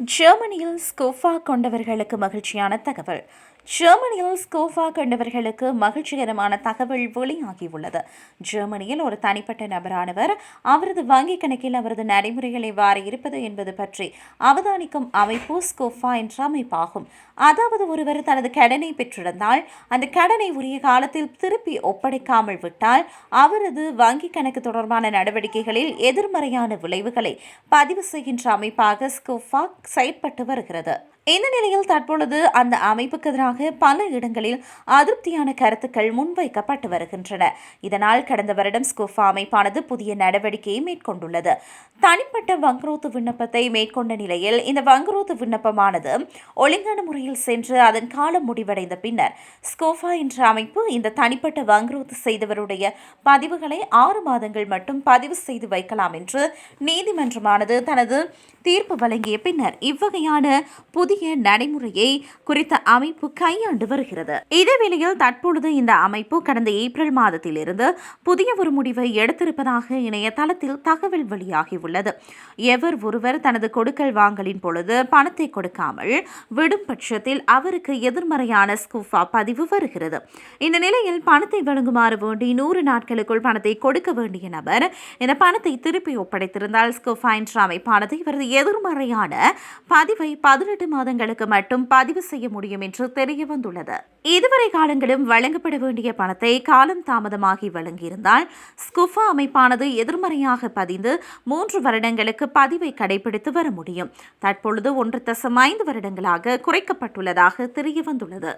ஜெர்மனியில் ஸ்கோஃபா கொண்டவர்களுக்கு மகிழ்ச்சியான தகவல். ஜெர்மனியில் ஸ்கோஃபா கண்டவர்களுக்கு மகிழ்ச்சிகரமான தகவல் வெளியாகியுள்ளது. ஜெர்மனியில் ஒரு தனிப்பட்ட நபரானவர் அவரது வங்கிக் கணக்கில் அவரது நடைமுறைகள் எவ்வாறு இருப்பது என்பது பற்றி அவதானிக்கும் அமைப்பு ஸ்கோஃபா என்ற அமைப்பாகும். அதாவது ஒருவர் தனது கடனை பெற்றிருந்தால் அந்த கடனை உரிய காலத்தில் திருப்பி ஒப்படைக்காமல் விட்டால் அவரது வங்கிக் கணக்கு தொடர்பான நடவடிக்கைகளில் எதிர்மறையான விளைவுகளை பதிவு செய்கின்ற அமைப்பாக ஸ்கோஃபா செயற்பட்டு வருகிறது. இந்த நிலையில் தற்பொழுது அந்த அமைப்புக்கு எதிராக பல இடங்களில் அதிருப்தியான கருத்துக்கள் முன்வைக்கப்பட்டு வருகின்றன. இதனால் கடந்த வருடம் ஸ்கோஃபா அமைப்பானது புதிய நடவடிக்கையை மேற்கொண்டுள்ளது. தனிப்பட்ட வங்குரோத்து விண்ணப்பத்தை மேற்கொண்ட நிலையில் இந்த வங்குரோத்து விண்ணப்பமானது ஒழுங்கான முறையில் சென்று அதன் காலம் முடிவடைந்த பின்னர் ஸ்கோஃபா என்ற அமைப்பு இந்த தனிப்பட்ட வங்குரோத்து செய்தவருடைய பதிவுகளை ஆறு மாதங்கள் மட்டும் பதிவு செய்து வைக்கலாம் என்று நீதிமன்றமானது தனது தீர்ப்பு வழங்கிய பின்னர் இவ்வகையான புதிய நடைமுறையை குறித்த அமைப்பு கையாண்டு வருகிறது. இதேவேளையில் தற்பொழுது இந்த அமைப்பு கடந்த ஏப்ரல் மாதத்திலிருந்து புதிய ஒரு முடிவை எடுத்திருப்பதாக இணையதளத்தில் தகவல் வெளியாகியுள்ளது. எவர் ஒருவர் தனது கொடுக்கல் வாங்கலின் பொழுது பணத்தை கொடுக்காமல் விடும் பட்சத்தில் அவருக்கு எதிர்மறையான ஸ்கூஃபா பதிவு வருகிறது. இந்த நிலையில் பணத்தை வழங்குமாறு வேண்டி நூறு நாட்களுக்குள் பணத்தை கொடுக்க வேண்டிய நபர் இந்த பணத்தை திருப்பி ஒப்படைத்திருந்தால் ஸ்கூஃபா என்ற அமைப்பானது இவரது எதிர்மறையான பதிவை பதினெட்டு மாதங்களுக்கு மட்டும் பதிவு செய்ய முடியும் என்று தெரிய வந்துள்ளது. இதுவரை காலங்களும் வழங்கப்பட வேண்டிய பணத்தை காலம் தாமதமாகி வழங்கியிருந்தால் ஸ்குஃபா அமைப்பானது எதிர்மறையாக பதிந்து மூன்று வருடங்களுக்கு பதிவை கடைபிடித்து வர முடியும். தற்பொழுது ஒன்று தசம் ஐந்து வருடங்களாக குறைக்கப்பட்டுள்ளதாக தெரிய வந்துள்ளது.